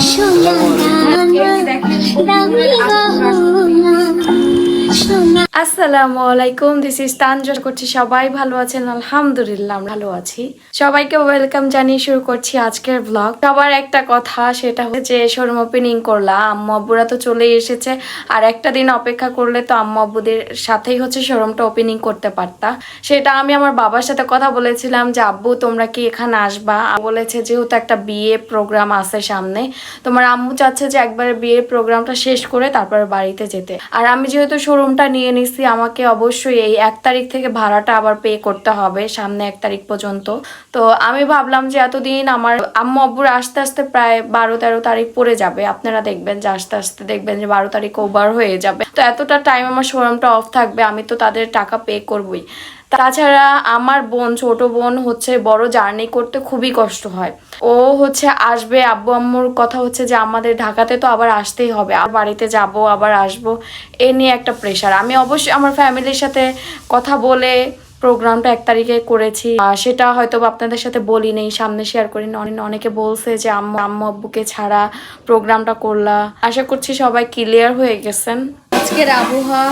সোনা সোনা আসসালামু আলাইকুম দিস ইজ তানজর করছি সবাই ভালো আছেন। আলহামদুলিল্লাহ ভালো আছি। সবাইকে ওয়েলকাম জানিয়ে শুরু করছি আজকের ব্লগ সবার একটা কথা, সেটা হচ্ছে যে শোরুম ওপেনিং করলাম। আম্মু আব্বুরা তো চলেই এসেছে। আর একটা দিন অপেক্ষা করলে তো আম্মু আব্বুদের সাথেই হচ্ছে শোরুমটা ওপেনিং করতে পারতা। সেটা আমি আমার বাবার সাথে কথা বলেছিলাম যে, আব্বু, তোমরা কি এখানে আসবা? বলেছে, যেহেতু একটা বিয়ে প্রোগ্রাম আছে সামনে, তোমার আম্মু চাচ্ছে যে, একবার বিয়ের প্রোগ্রামটা শেষ করে তারপর বাড়িতে যেতে। আর আমি যেহেতু শোরুমটা নিয়ে নিছি আমাকে অবশ্যই এই এক তারিখ থেকে ভাড়াটা আবার পে করতে হবে, সামনে এক তারিখ পর্যন্ত। তো আমি ভাবলাম যে এতদিন আমার আম্মু আব্বুর আস্তে আস্তে প্রায় বারো তেরো তারিখ পরে যাবে। আপনারা দেখবেন যে আস্তে আস্তে দেখবেন যে বারো তারিখ ওভার হয়ে যাবে। তো এতটা টাইম আমার শোরুমটা অফ থাকবে, আমি তো তাদের টাকা পে করবই। তাছাড়া আমার বোন, ছোট বোন হচ্ছে বড় জার্নি করতে খুবই কষ্ট হয়। ও হচ্ছে আসবে, আব্বু আম্মুর কথা হচ্ছে যে আমাদের ঢাকাতে তো আবার আসতেই হবে। আর বাড়িতে যাব, আবার আসব, এ নিয়ে একটা প্রেশার আমি অবশ্যই আমার ফ্যামিলির সাথে কথা বলে প্রোগ্রামটা এক তারিখে করেছি। সেটা হয়তো আপনাদের সাথে বলি নেই সামনে শেয়ার করি অনেকে বলছে যে আম্মু আম্মু আব্বুকে ছাড়া প্রোগ্রামটা করলা। আশা করছি সবাই ক্লিয়ার হয়ে গেছেন। আজকের আবহাওয়া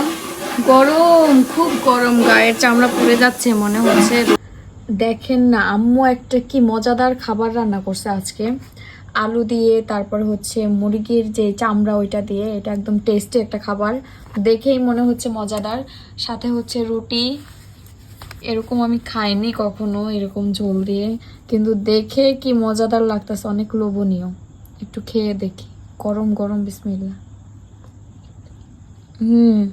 গরম, খুব গরম গায়ের চামড়া পুড়ে যাচ্ছে মনে হচ্ছে। দেখেন না, আম্মু একটা কি মজাদার খাবার রান্না করছে আজকে। আলু দিয়ে, তারপর হচ্ছে মুরগির যে চামড়া, ওইটা দিয়ে। এটা একদম টেস্টি একটা খাবার। দেখেই মনে হচ্ছে মজাদার। সাথে হচ্ছে রুটি। এরকম আমি খাইনি কখনো, এরকম ঝোল দিয়ে। কিন্তু দেখে কি মজাদার লাগতেছে, অনেক লোভনীয়। একটু খেয়ে দেখি। গরম গরম বিসমিল্লা হুম।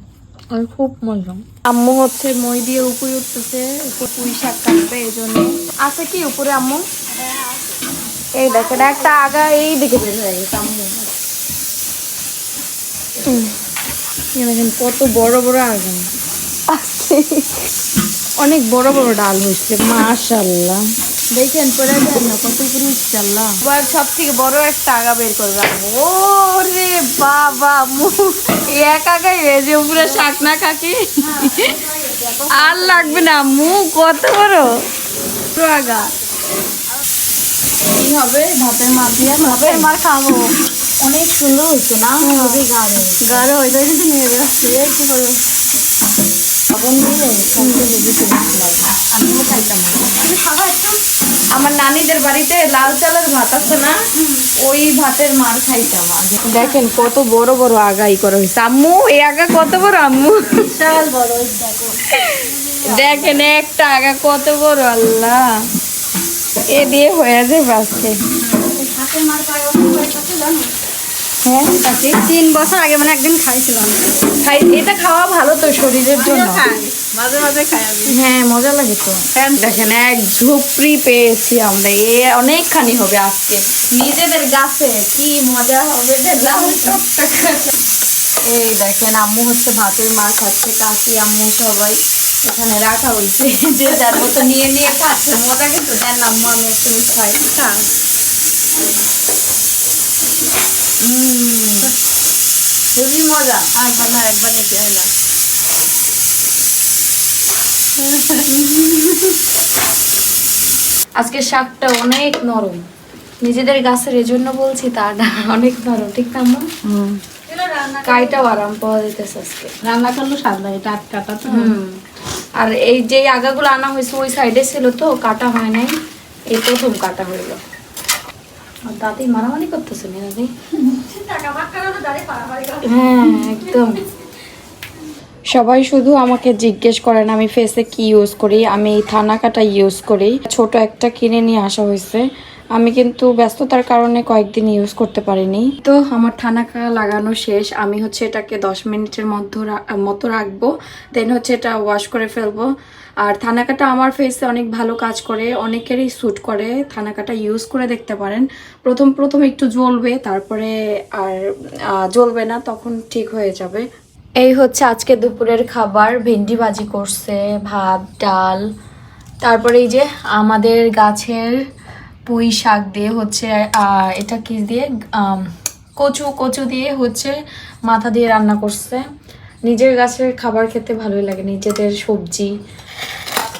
আর খুব মজা। আম্মু হচ্ছে মই দিয়ে উপরে উঠতেছে পুঁই শাক কাটবে এই জন্য আছে কি উপরে আম্মু? এই দেখেন একটা আগা এই দিকে বের হয়ে গেছে আম্মু। দেখেন কত বড় বড় আগা। অনেক বড় বড় ডাল হয়েছে মাশাল্লাহ দেখেন পরে দেখেন না কত উঠছে আল্লাহ। এবার সব থেকে বড় একটা আগা বের করবে ও রে বাবা এক আগাই হয়ে যে উপরে শাক না কাকি আর লাগবে না আম্মু কত বড়? বড় আগা কি হবে? ভাতের মাছ দিয়ে ভাতের মার খাব। অনেক সুন্দর হয়েছে না? খুবই গাঢ় গাঢ় হইলে কিন্তু নিয়ে এই কি করব? লবণ বেশি আমিও খাইতাম। না। আমার নানিদের বাড়িতে লাল চালের ভাত আছে না ওই ভাতের মার খাইতাম আগে দেখেন কত বড় বড় আগাই করা হয়েছে। আম্মু এই আগা কত বড় আম্মু? বিশাল বড় দেখেন একটা আগা কত বড় আল্লাহ। এ দিয়ে হয়ে যাবে আজকে হ্যাঁ? তিন বছর আগে মানে একদিন খাইছিলাম। খাই এটা খাওয়া ভালো তো শরীরের জন্য। মাঝে মাঝে খাই আমি। হ্যাঁ মজা লাগে তো। দেখেন এক ঝুপড়ি পেয়েছি আমরা। এ অনেকখানি হবে আজকে। নিজেদের গাছে কি মজা হবে। এই দেখেন আম্মু হচ্ছে ভাতের মা খাচ্ছে কাকি আম্মু সবাই এখানে রাখা হয়েছে। যে যার মতো নিয়ে নিয়ে খাচ্ছে। মজা কিন্তু দেন আম্মু আমি একটু খাই। উম, খুবই মজা। আর ভালো একবার যেতে হয় আজকে শাকটা অনেক নরম। নিজেদের গাছের এজন্য বলছি তা না অনেক নরম ঠিক না আম্মু? কাইটাও আরাম পাওয়া যেতেছে আজকে। রান্না করলে স্বাদ লাগে টাটকাটা তো। হুম। আর এই যে আগাগুলো আনা হয়েছে ওই সাইডে ছিল তো কাটা হয় নাই। এই প্রথম কাটা হইল। আর দাদি মারামারি করতেছে না দাদি হ্যাঁ একদম। সবাই শুধু আমাকে জিজ্ঞেস করেন, আমি ফেসে কি ইউজ করি? আমি থানা কাটা ইউজ করি। ছোট একটা কিনে নিয়ে আসা হয়েছে। আমি কিন্তু ব্যস্ততার কারণে কয়েকদিন ইউজ করতে পারিনি। তো আমার থানাকা লাগানো শেষ। আমি হচ্ছে এটাকে দশ মিনিটের মধ্যে মতো রাখব। দেন হচ্ছে এটা ওয়াশ করে ফেলব। আর থানাকাটা আমার ফেসে অনেক ভালো কাজ করে, অনেকেরই স্যুট করে। থানাকাটা ইউজ করে দেখতে পারেন। প্রথম প্রথম একটু জ্বলবে, তারপরে আর জ্বলবে না, তখন ঠিক হয়ে যাবে। এই হচ্ছে আজকে দুপুরের খাবার। ভেন্ডি ভাজি করছে, ভাত, ডাল। তারপরে এই যে আমাদের গাছের পুঁই শাক দিয়ে হচ্ছে এটা কি দিয়ে? কচু কচু দিয়ে হচ্ছে মাথা দিয়ে রান্না করছে। নিজের গাছের খাবার খেতে ভালোই লাগে, নিজেদের সবজি।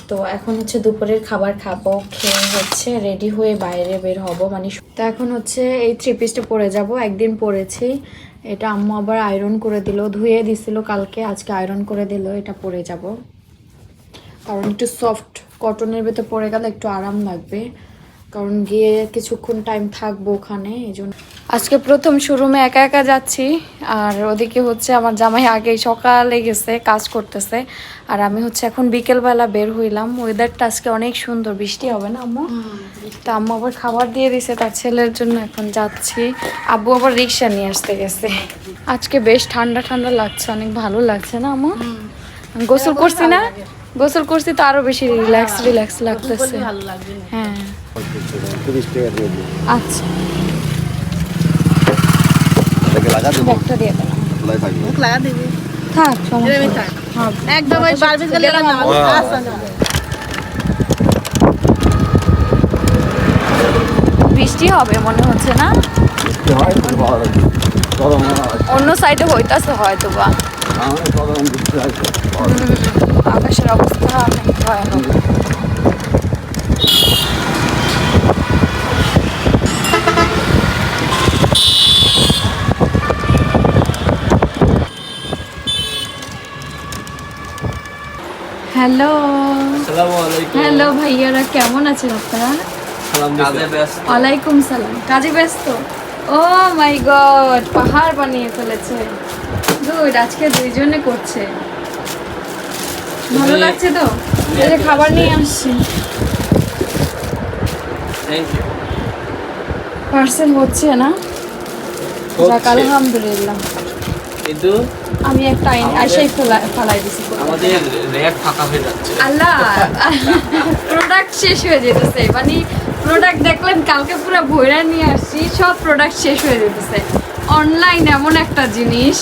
তো এখন হচ্ছে দুপুরের খাবার খাব, খেয়ে হচ্ছে রেডি হয়ে বাইরে বের হব। মানে তো এখন হচ্ছে এই থ্রি পিসটা পরে যাব, একদিন পরেছি। এটা আম্মু আবার আয়রন করে দিল, ধুয়ে দিছিল কালকে, আজকে আয়রন করে দিল, এটা পরে যাব। কারণ একটু সফট কটনের ভেতর পরে গেলে একটু আরাম লাগবে। কারণ গিয়ে কিছুক্ষণ টাইম থাকব ওখানে এই জন্য। আজকে প্রথম শোরুমে একা একা যাচ্ছি আর ওদিকে হচ্ছে আমার জামাই আগে সকালে গেছে কাজ করতেছে। আর আমি হচ্ছে এখন বিকেলবেলা বের হইলাম। ওয়েদারটা আজকে অনেক সুন্দর বৃষ্টি হবে না আম্মু? তা আম্মু আবার খাবার দিয়ে দিছে তার ছেলের জন্য এখন যাচ্ছি। আব্বু আবার রিক্সা নিয়ে আসতে গেছে। আজকে বেশ ঠান্ডা ঠান্ডা লাগছে অনেক ভালো লাগছে না আম্মু? গোসল করছি না? গোসল করছি তো আরও বেশি রিল্যাক্স রিল্যাক্স লাগতেছে। হ্যাঁ। আচ্ছা। থাক। হ্যাঁ। একদম ওই বারবিজ গেলে না আচ্ছা না বৃষ্টি হবে মনে হচ্ছে না? বৃষ্টি হয় খুব ভালো লাগে গরম হয়। অন্য সাইডে হইতাছে হয়তো বা আকাশের অবস্থা অনেক ভয়ানক। হ্যালো। হ্যালো ভাইয়ারা কেমন আছেন আপনারা? ওয়ালাইকুম সালাম। কাজে ব্যস্ত? ও মাই গড পাহাড় বানিয়ে ফেলেছে। গুড আজকে দুইজনে করছে। ভালো লাগছে তো? এই যে খাবার নিয়ে আসছি। পার্সেল হচ্ছে না? যাক আলহামদুলিল্লাহ। কিন্তু আমি একটা আইসাই ফেলা ফেলাই দিছি। আমাদের র্যাক ফাঁকা হয়ে যাচ্ছে। আল্লাহ! প্রোডাক্ট শেষ হয়ে যেতেছে। মানে প্রোডাক্ট দেখলেন কালকে পুরো ভৈরা নিয়ে আসছি সব প্রোডাক্ট শেষ হয়ে যেতেছে। অনলাইন এমন একটা জিনিস।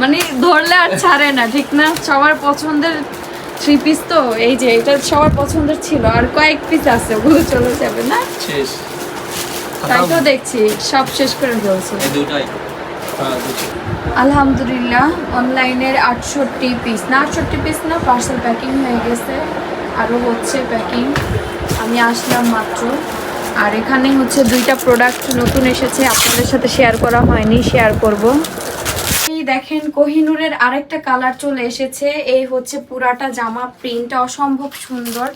মানে ধরলে আর ছাড়ে না ঠিক না? সবার পছন্দের থ্রি পিস তো এই যে এটা সবার পছন্দের ছিল আর কয়েক পিস আছে ওগুলো চলে যাবে না? শেষ। তাই তো দেখছি সব শেষ করে ফেলছে। দুটাই। হ্যাঁ, আলহামদুলিল্লাহ অনলাইনের আটষট্টি পিস না আটষট্টি পিস না পার্সেল প্যাকিং হয়ে গেছে আরও হচ্ছে প্যাকিং আমি আসলাম মাত্র। আর এখানে হচ্ছে দুইটা প্রোডাক্ট নতুন এসেছে আপনাদের সাথে শেয়ার করা হয়নি শেয়ার করব। দেখেন কোহিনুরের আরেকটা কালার চলে এসেছে। এই হচ্ছে পুরাটা জামা, প্রিন্টটা অসম্ভব সুন্দর।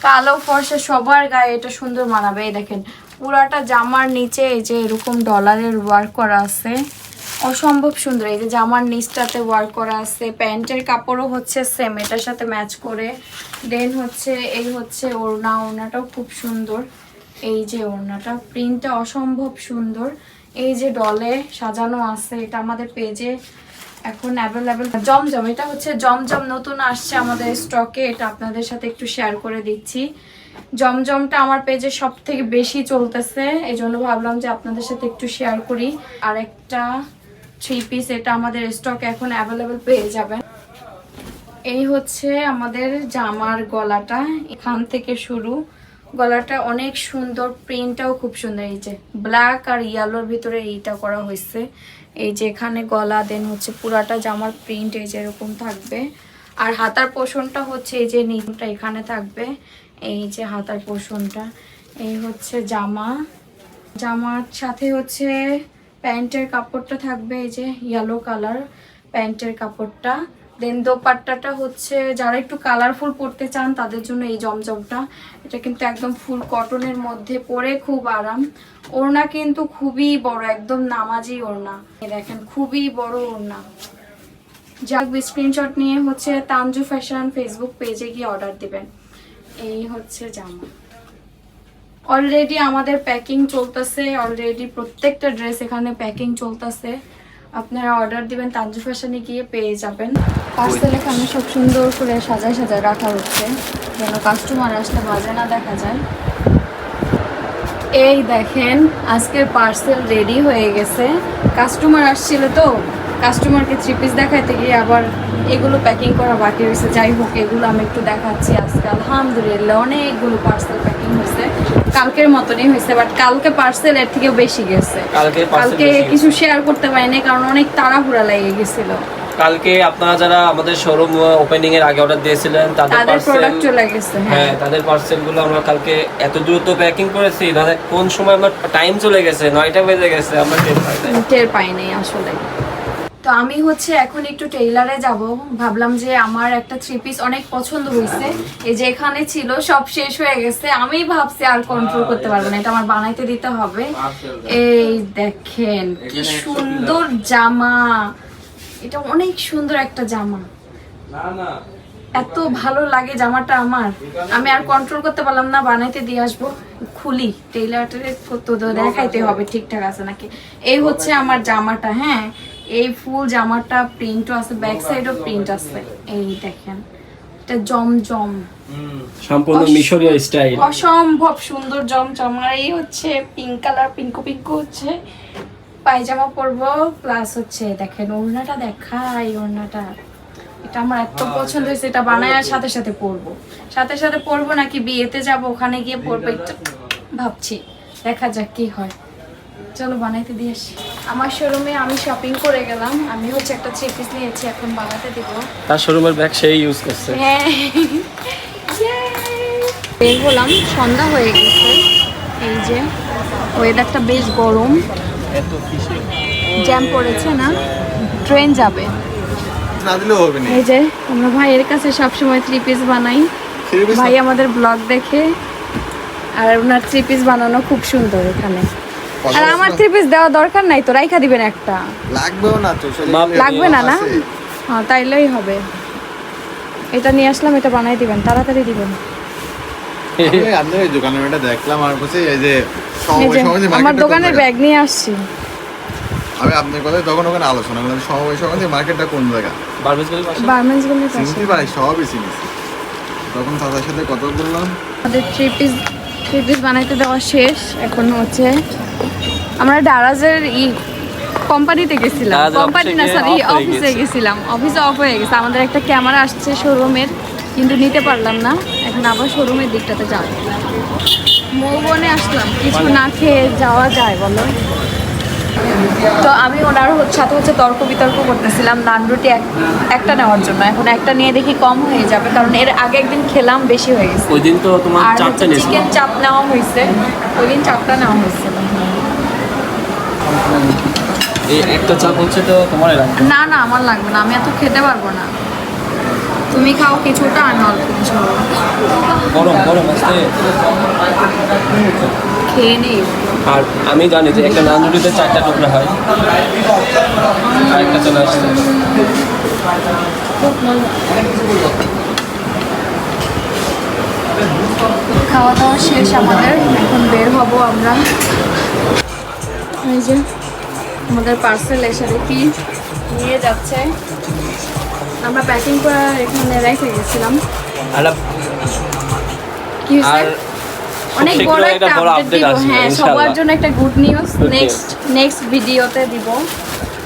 কালো ফর্সা সবার গায়ে এটা সুন্দর মানাবে। এই দেখেন, পুরাটা জামার নিচে এই যে এরকম ডলারের ওয়ার্ক করা আছে। অসম্ভব সুন্দর। এই যে জামার নিচটাতে ওয়ার্ক করা আছে। প্যান্টের কাপড়ও হচ্ছে সেম এটার সাথে ম্যাচ করে। দেন হচ্ছে, এই হচ্ছে ওড়না, ওড়নাটাও খুব সুন্দর। এই যে ওড়নাটা, প্রিন্টটা অসম্ভব সুন্দর। এই যে ডলে সাজানো আছে, এটা আমাদের পেজে এখন অ্যাভেলেবেল জমজম, এটা হচ্ছে জমজম, নতুন আসছে আমাদের স্টকে এটা আপনাদের সাথে একটু শেয়ার করে দিচ্ছি। জমজমটা আমার পেজে সব থেকে বেশি চলতেছে এই জন্য ভাবলাম যে আপনাদের সাথে একটু শেয়ার করি। আর একটা থ্রি পিস এটা আমাদের স্টক এখন অ্যাভেলেবেল পেয়ে যাবেন। এই হচ্ছে আমাদের জামার গলাটা, এখান থেকে শুরু। গলাটা অনেক সুন্দর প্রিন্টটাও খুব সুন্দর। এই যে ব্ল্যাক আর ইয়েলোর ভিতরে এইটা করা হয়েছে। এই যে এখানে গলা দেন হচ্ছে পুরাটা জামার প্রিন্ট এই যে এরকম থাকবে। আর হাতার পোষণটা হচ্ছে এই যে নিচটা এখানে থাকবে। এই যে হাতার পোষণটা। এই হচ্ছে জামা। জামার সাথে হচ্ছে প্যান্টের কাপড়টা থাকবে এই যে ইয়েলো কালার প্যান্টের কাপড়টা। দেন দোপাট্টাটা হচ্ছে, যারা একটু কালারফুল পরতে চান তাদের জন্য এই জমজমটা। এটা কিন্তু একদম ফুল কটনের মধ্যে পরে খুব আরাম। ওড়না কিন্তু খুবই বড়, একদম নামাজি ওড়না। দেখেন, খুবই বড় ওড়না। যাক স্ক্রিনশট নিয়ে হচ্ছে তানজু ফ্যাশন ফেসবুক পেজে গিয়ে অর্ডার দিবেন। এই হচ্ছে জামা। অলরেডি আমাদের প্যাকিং চলতেছে অলরেডি প্রত্যেকটা ড্রেস এখানে প্যাকিং চলতেছে। আপনারা অর্ডার দিবেন তানজু ফ্যাশনে গিয়ে পেয়ে যাবেন। পার্সেল এখানে সব সুন্দর করে সাজায় সাজায় রাখা হচ্ছে, যেন কাস্টমার আসলে বাজে না দেখা যায়। এই দেখেন, আজকের পার্সেল রেডি হয়ে গেছে। কাস্টমার আসছিল তো কাস্টমারকে থ্রি পিস দেখাইতে গিয়ে আবার এগুলো প্যাকিং করা বাকি হয়েছে যাই হোক, এগুলো আমি একটু দেখাচ্ছি আজকে। আলহামদুলিল্লাহ, অনেকগুলো পার্সেল প্যাকিং হয়েছে। কালকের মতনই হয়েছে বাট কালকে পার্সেল এর থেকেও বেশি গেছে। কালকে কিছু শেয়ার করতে পারিনি কারণ অনেক তাড়াহুড়া লেগে গেছিল। কালকে আপনারা যারা আমাদের শোরুম ওপেনিং এর আগে অর্ডার দিয়েছিলেন তাদের প্রোডাক্ট চলে গেছে হ্যাঁ। হ্যাঁ তাদের পার্সেলগুলো আমরা কালকে এত দ্রুত প্যাকিং করেছি দাদা কোন সময় আমার টাইম চলে গেছে? নয়টা বেজে গেছে আমরা টের পাই টের পাই নাই আসলে। তো আমি হচ্ছে এখন একটু টেইলারে যাব। ভাবলাম যে আমার একটা থ্রি পিস অনেক পছন্দ হয়েছে এই যে এখানে ছিল সব শেষ হয়ে গেছে। আমি ভাবছি আর কন্ট্রোল করতে পারব না এটা আমার বানাইতে দিতে হবে। এই দেখেন কি সুন্দর জামা। এটা অনেক সুন্দর একটা জামা। এত ভালো লাগে জামাটা আমার। আমি আর কন্ট্রোল করতে পারলাম না বানাইতে দিয়ে আসব। খুলি তো দেখাইতে হবে ঠিকঠাক আছে নাকি? এই হচ্ছে আমার জামাটা হ্যাঁ। এই ফুল জামাটা প্রিন্টও আছে ব্যাক সাইডও প্রিন্ট আছে। এই দেখেন এটা জমজম। সম্পূর্ণ মিশরীয় স্টাইল। অসম্ভব সুন্দর জমজম। আর এই হচ্ছে পিঙ্ক কালার পিঙ্কু পিঙ্কু হচ্ছে পায়জামা পরবো প্লাস হচ্ছে দেখেন ওড়নাটা দেখাই ওড়নাটা। এটা আমার এত পছন্দ হয়েছে এটা বানায় সাথে সাথে পরবো। সাথে সাথে পরবো নাকি বিয়েতে যাব ওখানে গিয়ে পরবো একটু ভাবছি। দেখা যাক কি হয়। চলো বানাইতে দিয়ে আসি। আমার শোরুমে আমি শপিং করে গেলাম। আমি হচ্ছে একটা থ্রি পিস নিয়েছি এখন বানাতে দেবো। তার শোরুমের ব্যাগ সেই ইউজ করছে। হ্যাঁ। বের হলাম সন্ধ্যা হয়ে গেছে। এই যে ওয়েদারটা বেশ গরম। জ্যাম পড়েছে না? ট্রেন যাবে। না দিলেও হবে না। এই যে আমরা ভাইয়ের কাছে সবসময় থ্রি পিস বানাই। ভাই আমাদের ব্লগ দেখে আর ওনার থ্রি পিস বানানো খুব সুন্দর এখানে। আর আমার থ্রি পিস দেওয়া দরকার নাই তো রাইখা দিবেন একটা। লাগবেও না তো লাগবে না না? হ্যাঁ তাইলেই হবে। এটা নিয়ে আসলাম এটা বানাই দিবেন তাড়াতাড়ি দিবেন। দেখলাম আর এই যে আমার দোকানের ব্যাগ নিয়ে আসছি। আমি আপনার কথা তখন ওখানে আলোচনা করলাম মার্কেটটা কোন জায়গা? গলি চিনতে পারি সবই চিনিছি তখন সাথে কথা বললাম। আমাদের থ্রি পিস থ্রি পিস বানাইতে দেওয়া শেষ এখন হচ্ছে আমরা ডারাজের ই কোম্পানিতে গেছিলাম। কোম্পানি না সরি অফিসে গেছিলাম। অফিসে অফ হয়ে গেছে। আমাদের একটা ক্যামেরা আসছে শোরুমের কিন্তু নিতে পারলাম না। এখন আবার শোরুমের দিকটাতে যাব। মৌবনে আসলাম। কিছু না খেয়ে যাওয়া যায় বলো। তো আমি ওনার হচ্ছে- সাথে হচ্ছে তর্ক বিতর্ক করতেছিলাম নান রুটি এক- একটা নেওয়ার জন্য। এখন একটা নিয়ে দেখি কম হয়ে যাবে কারণ এর আগে একদিন খেলাম বেশি হয়ে গেছে। ওই দিন তো তোমার নিয়েছিল চিকেন চাপ নেওয়া হয়েছে। ওই দিন চাপটা নেওয়া হয়েছিল এই একটা চাপ হচ্ছে তো তোমার লাগবে। না না আমার লাগবে না আমি এত খেতে পারব না। তুমি খাও কিছুটা আমি অল্প কিছু গরম গরম আসতে খেয়ে নেই আর আমি জানি যে একটা নান রুটিতে চারটা টুকরা হয়। আর একটা চলে আসছে। খাওয়া দাওয়া শেষ আমাদের এখন বের হব আমরা। এই যে। আমাদের পার্সেল এসে দেখি নিয়ে যাচ্ছে। আমরা প্যাকিং করে এখানে রেখে গেছিলাম। কি হয়েছে? অনেক বড় একটা আপডেট দিব। হ্যাঁ সবার জন্য একটা গুড নিউজ নেক্সট নেক্সট ভিডিওতে দিব।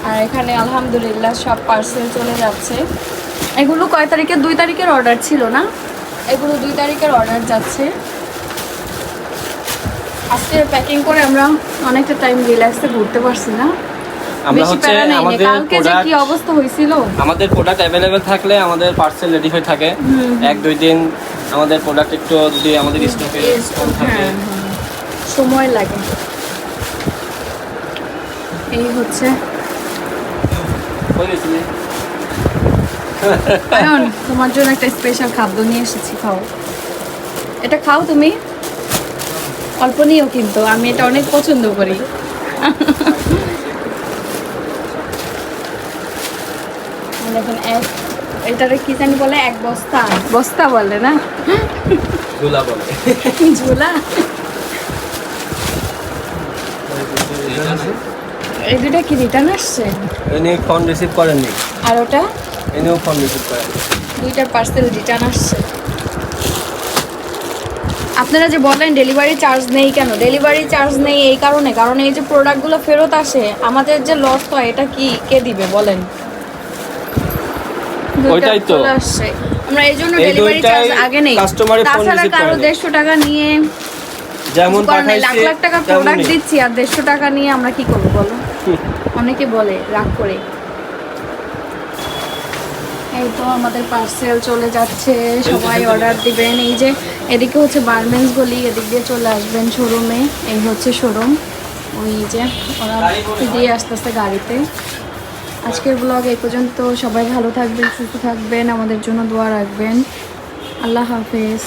আর এখানে আলহামদুলিল্লাহ সব পার্সেল চলে যাচ্ছে। এগুলো কয় তারিখের দুই তারিখের অর্ডার ছিল না? এগুলো দুই তারিখের অর্ডার যাচ্ছে। আজকে প্যাকিং করে আমরা অনেকটা টাইম রিল্যাক্সে ঘুরতে পারছি না। আমরা হচ্ছে। আমাদের কালকে কি প্রোডাক্ট অবস্থা হয়েছিল? আমাদের প্রোডাক্ট অ্যাভেলেবেল থাকলে আমাদের পার্সেল রেডি হয়ে থাকে। এক দুই দিন আমাদের প্রোডাক্ট একটু যদি আমাদের স্টকে থাকে। হ্যাঁ, হ্যাঁ। সময় লাগে। এই হচ্ছে। তোমার জন্য একটা স্পেশাল খাদ্য নিয়ে এসেছি খাও। এটা খাও তুমি? অল্প কিন্তু আমি এটা অনেক পছন্দ করি। দেখুন এক এটারে কি জানি বলে? এক বস্তা। বস্তা বলে না? ধুলা বলে। ঝোলা? এই দুটা কি রিটার্ন আসছে? এনে ফোন রিসিভ করেননি। আর ওটা? এনেও ফোন রিসিভ করেন দুইটা পার্সেল রিটার্ন আসছে। আপনারা যে বলেন ডেলিভারি চার্জ নেই কেন? ডেলিভারি চার্জ নেই এই কারণে কারণ এই যে প্রোডাক্টগুলো ফেরত আসে আমাদের যে লস হয় এটা কি কে দিবে? বলেন। ওইটাই তো। আসছে। আমরা এই জন্য ডেলিভারি চার্জ আগে নেই। এর phone তাছাড়া কারও। দেড়শো টাকা নিয়ে যেমন নেই। লাখ লাখ টাকা প্রোডাক্ট দিচ্ছি আর দেড়শো টাকা নিয়ে আমরা কি করব বলো? অনেকে বলে রাগ করে। এই তো আমাদের পার্সেল চলে যাচ্ছে সবাই অর্ডার দিবেন। এই যে এদিকে হচ্ছে গার্মেন্টস গলি, এদিক দিয়ে চলে আসবেন শোরুমে এই হচ্ছে শোরুম ওই যে ওরা দিয়ে আস্তে আস্তে গাড়িতে। আজকের ব্লগ এই পর্যন্ত। সবাই ভালো থাকবেন, সুস্থ থাকবেন। আমাদের জন্য দোয়া রাখবেন। আল্লাহ হাফেজ।